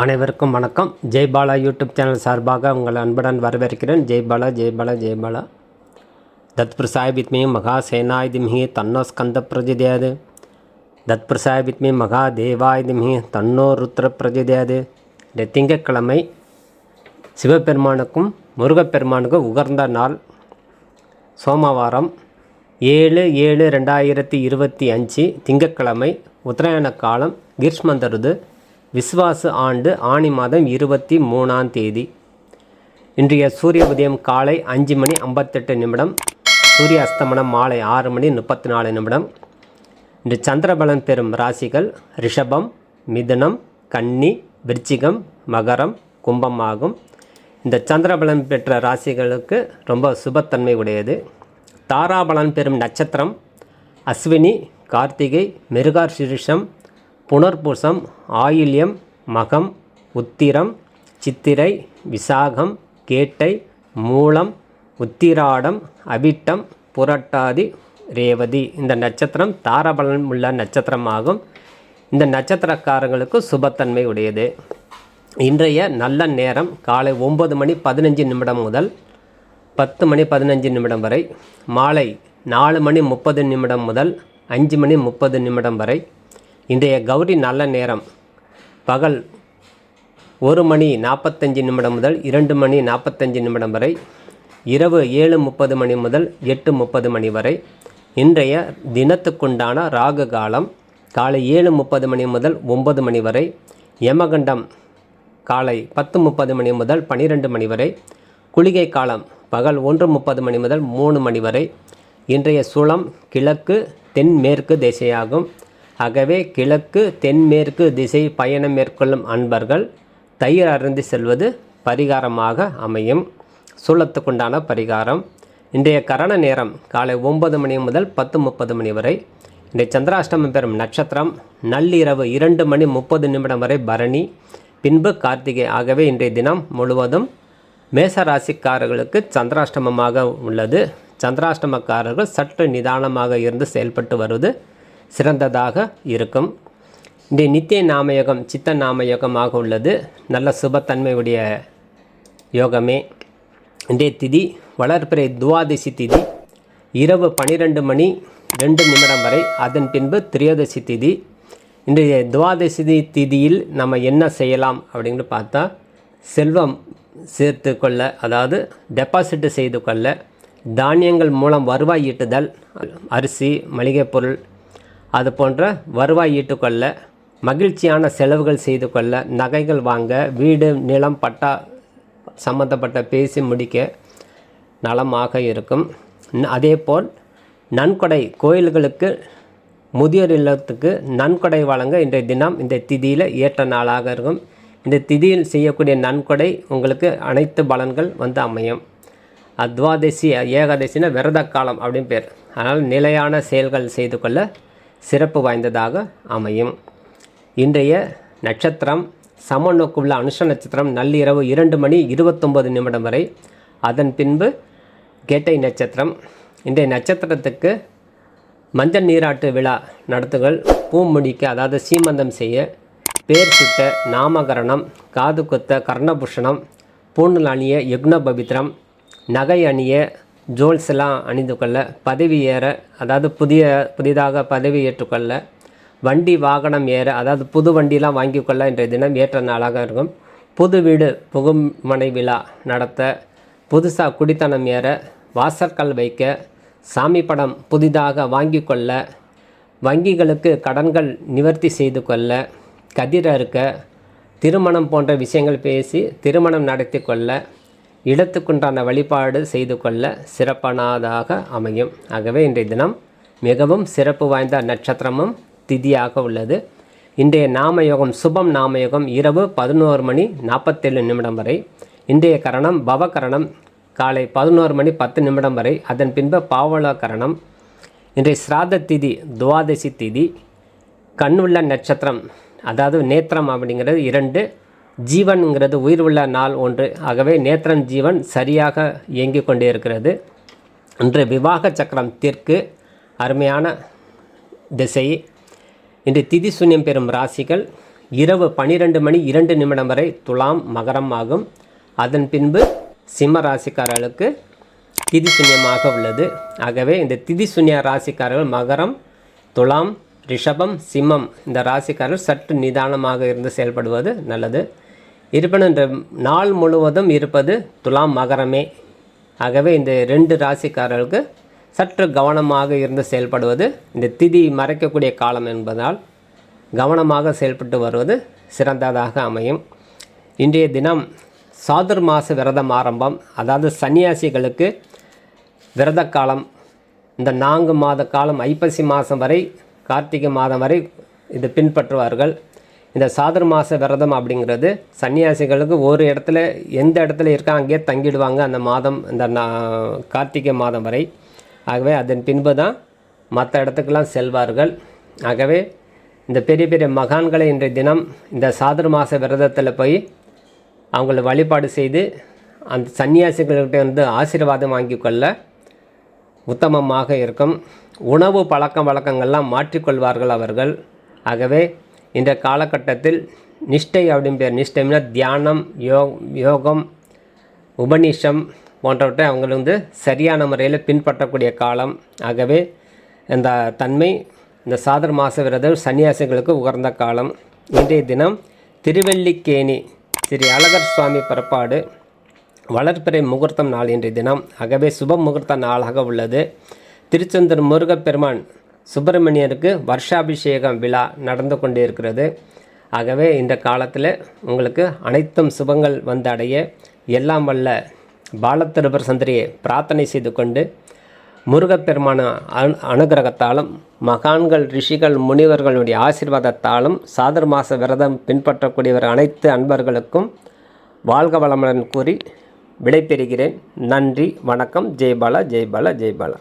அனைவருக்கும் வணக்கம். Jaibala YouTube channel சார்பாக உங்கள் அன்புடன் வரவேற்கிறேன். ஜெய்பாலா ஜெய்பாலா ஜெய்பாலா பாலா ஜெய் மகா சேனாய் திம்ஹி தன்னோ ஸ்கந்த பிரஜிதேது தத்பிரசாய வித்மி மகா தேவாய் திம்ஹி தன்னோ ருத்ர பிரஜிதேது. இந்த திங்கட்கிழமை சிவபெருமானுக்கும் முருகப்பெருமானுக்கும் உகர்ந்த நாள். சோமவாரம் ஏழு ஏழு ரெண்டாயிரத்தி இருபத்தி அஞ்சு திங்கட்கிழமை உத்தராயண காலம் கிர்ஷ்மந்தருது விஸ்வாசு ஆண்டு ஆணி மாதம் இருபத்தி மூணாம் தேதி. இன்றைய சூரிய உதயம் காலை அஞ்சு மணி ஐம்பத்தெட்டு நிமிடம் சூரிய அஸ்தமனம் மாலை ஆறு மணி முப்பத்தி நாலு நிமிடம். இன்று சந்திரபலன் பெறும் ராசிகள் ரிஷபம் மிதுனம் கன்னி விருச்சிகம் மகரம் கும்பம் ஆகும். இந்த சந்திரபலன் பெற்ற ராசிகளுக்கு ரொம்ப சுபத்தன்மை உடையது. தாராபலன் பெறும் நட்சத்திரம் அஸ்வினி கார்த்திகை மிருகாசிரிஷம் புனர்பூசம் ஆயில்யம் மகம் உத்திரம் சித்திரை விசாகம் கேட்டை மூலம் உத்திராடம் அபிட்டம் புரட்டாதி ரேவதி. இந்த நட்சத்திரம் தாரபலன் உள்ள நட்சத்திரமாகும். இந்த நட்சத்திரக்காரங்களுக்கு சுபத்தன்மை உடையது. இன்றைய நல்ல நேரம் காலை ஒம்பது மணி பதினஞ்சு நிமிடம் முதல் பத்து மணி பதினஞ்சு நிமிடம் வரை மாலை நாலு மணி முப்பது நிமிடம் முதல் அஞ்சு மணி முப்பது நிமிடம் வரை இன்றைய கௌரி நல்ல நேரம். பகல் ஒரு மணி நாற்பத்தஞ்சு நிமிடம் முதல் இரண்டு மணி நாற்பத்தஞ்சு நிமிடம் வரை இரவு ஏழு முப்பது மணி முதல் எட்டு முப்பது மணி வரை இன்றைய தினத்துக்குண்டான ராகு காலம் காலை ஏழு முப்பது மணி முதல் ஒன்பது மணி வரை யமகண்டம் காலை பத்து முப்பது மணி முதல் பன்னிரெண்டு மணி வரை குளிகை காலம் பகல் ஒன்று முப்பது மணி முதல் மூணு மணி வரை இன்றைய சுளம் கிழக்கு தென்மேற்கு திசையாகும். ஆகவே கிழக்கு தென்மேற்கு திசை பயணம் மேற்கொள்ளும் அன்பர்கள் தயிர் அருந்தி செல்வது பரிகாரமாக அமையும். சூளத்துக்குண்டான பரிகாரம். இன்றைய கரண நேரம் காலை ஒன்பது மணி முதல் பத்து முப்பது மணி வரை. இன்றைய சந்திராஷ்டமம் பெறும் நட்சத்திரம் நள்ளிரவு இரண்டு மணி முப்பது நிமிடம் வரை பரணி. பின்பு கார்த்திகை. ஆகவே இன்றைய தினம் முழுவதும் மேசராசிக்காரர்களுக்கு சந்திராஷ்டமமாக உள்ளது. சந்திராஷ்டமக்காரர்கள் சற்று நிதானமாக இருந்து செயல்பட்டு வருவது சிறந்ததாக இருக்கும். இந்த நித்திய நாமயோகம் சித்த நாமயோகமாக உள்ளது. நல்ல சுபத்தன்மையுடைய யோகமே. இன்றைய திதி வளர்பிறை துவாதசி திதி இரவு பன்னிரெண்டு மணி ரெண்டு நிமிடம் வரை அதன் பின்பு திரியோதசி திதி. இன்றைய துவாதசி திதியில் நம்ம என்ன செய்யலாம் அப்படின்னு பார்த்தா செல்வம் சேர்த்து கொள்ள அதாவது டெபாசிட் செய்து கொள்ள தானியங்கள் மூலம் வருவாய் ஈட்டுதல் அரிசி மளிகை பொருள் அது போன்ற வருவாய் ஈட்டுக்கொள்ள மகிழ்ச்சியான செலவுகள் செய்து கொள்ள நகைகள் வாங்க வீடு நிலம் பட்டா சம்மந்தப்பட்ட பேசி முடிக்க நலமாக இருக்கும். அதேபோல் நன்கொடை கோயில்களுக்கு முதியோர் இல்லத்துக்கு நன்கொடை வழங்க இன்றைய தினம் இந்த திதியில் ஏற்ற நாளாக இருக்கும். இந்த திதியில் செய்யக்கூடிய நன்கொடை உங்களுக்கு அனைத்து பலன்கள் வந்து அமையும். அத்வாதசி ஏகாதசினா விரத காலம் அப்படின்னு பேர். அதனால் நிலையான செயல்கள் செய்து கொள்ள சிறப்பு வாய்ந்ததாக அமையும். இன்றைய நட்சத்திரம் சமநோக்குள்ள அனுஷ நட்சத்திரம் நள்ளிரவு இரண்டு மணி இருபத்தொம்பது நிமிடம் வரை. அதன் பின்பு கேட்டை நட்சத்திரம். இன்றைய நட்சத்திரத்துக்கு மஞ்சள் நீராட்டு விழா நடத்துகள் பூ முடிக்க அதாவது சீமந்தம் செய்ய பேர் சுட்ட நாமகரணம் காது குத்த கர்ணபூஷணம் பூணல் அணிய யுக்ன பவித்ரம் நகை அணிய ஜோல்ஸ் எல்லாம் அணிந்து கொள்ள பதவி ஏற அதாவது புதிய புதிதாக பதவி ஏற்றுக்கொள்ள வண்டி வாகனம் ஏற அதாவது புது வண்டிலாம் வாங்கி கொள்ள இன்றைய தினம் ஏற்ற நாளாக இருக்கும். புது வீடு புகுமனை விழா நடத்த புதுசாக குடித்தனம் ஏற வாசற்கல் வைக்க சாமி படம் புதிதாக வாங்கி கொள்ள வங்கிகளுக்கு கடன்கள் நிவர்த்தி செய்து கொள்ள கதிர் அறுக்க திருமணம் போன்ற விஷயங்கள் பேசி திருமணம் நடத்தி கொள்ள இடத்துக்குண்டான வழிபாடு செய்து கொள்ள சிறப்பானதாக அமையும். ஆகவே இன்றைய தினம் மிகவும் சிறப்பு வாய்ந்த நட்சத்திரமும் திதியாக உள்ளது. இன்றைய நாமயோகம் சுபம் நாமயோகம் இரவு பதினோரு மணி நாற்பத்தேழு நிமிடம் வரை. இன்றைய கரணம் பவகரணம் காலை பதினோரு மணி பத்து நிமிடம் வரை. அதன் பின்பு பாவல கரணம். இன்றைய சிராத திதி துவாதசி திதி கண்ணுள்ள நட்சத்திரம் அதாவது நேத்திரம் அப்படிங்கிறது இரண்டு ஜீவன்ங்கிறது உயிர் உள்ள நாள் ஒன்று. ஆகவே நேத்திரம் ஜீவன் சரியாக இயங்கிக் கொண்டே இருக்கிறது இன்று விவாக சக்கரம் தெற்கு அருமையான திசை. இன்று திதி சூன்யம் பெறும் ராசிகள் இரவு பன்னிரெண்டு மணி இரண்டு நிமிடம் வரை துலாம் மகரம் ஆகும். அதன் பின்பு சிம்ம ராசிக்காரர்களுக்கு திதி சூன்யமாக உள்ளது. ஆகவே இந்த திதி சுன்ய ராசிக்காரர்கள் மகரம் துலாம் ரிஷபம் சிம்மம் இந்த ராசிக்காரர்கள் சற்று நிதானமாக இருந்து செயல்படுவது நல்லது. இருப்பினும் இந்த நாள் முழுவதும் இருப்பது துலாம் மகரமே. ஆகவே இந்த ரெண்டு ராசிக்காரர்களுக்கு சற்று கவனமாக இருந்து செயல்படுவது இந்த திதி மறைக்கக்கூடிய காலம் என்பதால் கவனமாக செயல்பட்டு வருவது சிறந்ததாக அமையும். இன்றைய தினம் சாதுர் மாத விரதம் ஆரம்பம் அதாவது சன்னியாசிகளுக்கு விரத காலம். இந்த நான்கு மாத காலம் ஐப்பசி மாதம் வரை கார்த்திகை மாதம் வரை இது பின்பற்றுவார்கள். இந்த சாதர் மாத விரதம் அப்படிங்கிறது சன்னியாசிகளுக்கு ஒரு இடத்துல எந்த இடத்துல இருக்கா அங்கேயே தங்கிடுவாங்க அந்த மாதம் இந்த நா- கார்த்திகை மாதம் வரை. ஆகவே அதன் பின்பு தான் மற்ற இடத்துக்கெல்லாம் செல்வார்கள். ஆகவே இந்த பெரிய பெரிய மகான்களை இன்றைய தினம் இந்த சாதர் மாத விரதத்தில் போய் அவங்கள வழிபாடு செய்து அந்த சன்னியாசிகள்கிட்ட வந்து ஆசீர்வாதம் வாங்கி கொள்ள உத்தமமாக இருக்கும். உணவு பழக்க வழக்கங்கள்லாம் மாற்றிக்கொள்வார்கள் அவர்கள். ஆகவே இந்த காலகட்டத்தில் நிஷ்டை அப்படின்னு பேர் நிஷ்டைனா தியானம் யோ யோகம் உபநிஷம் போன்றவற்றை அவங்க வந்து சரியான முறையில் பின்பற்றக்கூடிய காலம். ஆகவே இந்த தன்மை இந்த சாதர் மாச விரதம் சன்னியாசிகளுக்கு உகர்ந்த காலம். இன்றைய தினம் திருவல்லிக்கேணி ஸ்ரீ அழகர் சுவாமி பிறப்பாடு வளர்பிறை முகூர்த்தம் நாள் இன்றைய தினம். ஆகவே சுப முகூர்த்த நாளாக உள்ளது. திருச்செந்தூர் முருகப்பெருமான் சுப்பிரமணியருக்கு வருஷாபிஷேகம் விழா நடந்து கொண்டே இருக்கிறது ஆகவே இந்த காலத்தில் உங்களுக்கு அனைத்தும் சுபங்கள் வந்து அடைய எல்லாம் வல்ல பாலத்திருபர் சந்திரியை பிரார்த்தனை செய்து கொண்டு முருகப்பெருமான அனு அனுகிரகத்தாலும் மகான்கள் ரிஷிகள் முனிவர்களுடைய ஆசீர்வாதத்தாலும் சாதர் மாத விரதம் பின்பற்றக்கூடியவர் அனைத்து அன்பர்களுக்கும் வாழ்க வளமுடன் கூறி விடைபெறுகிறேன். நன்றி வணக்கம். ஜெய்பாலா ஜெய்பாலா ஜெய்பாலா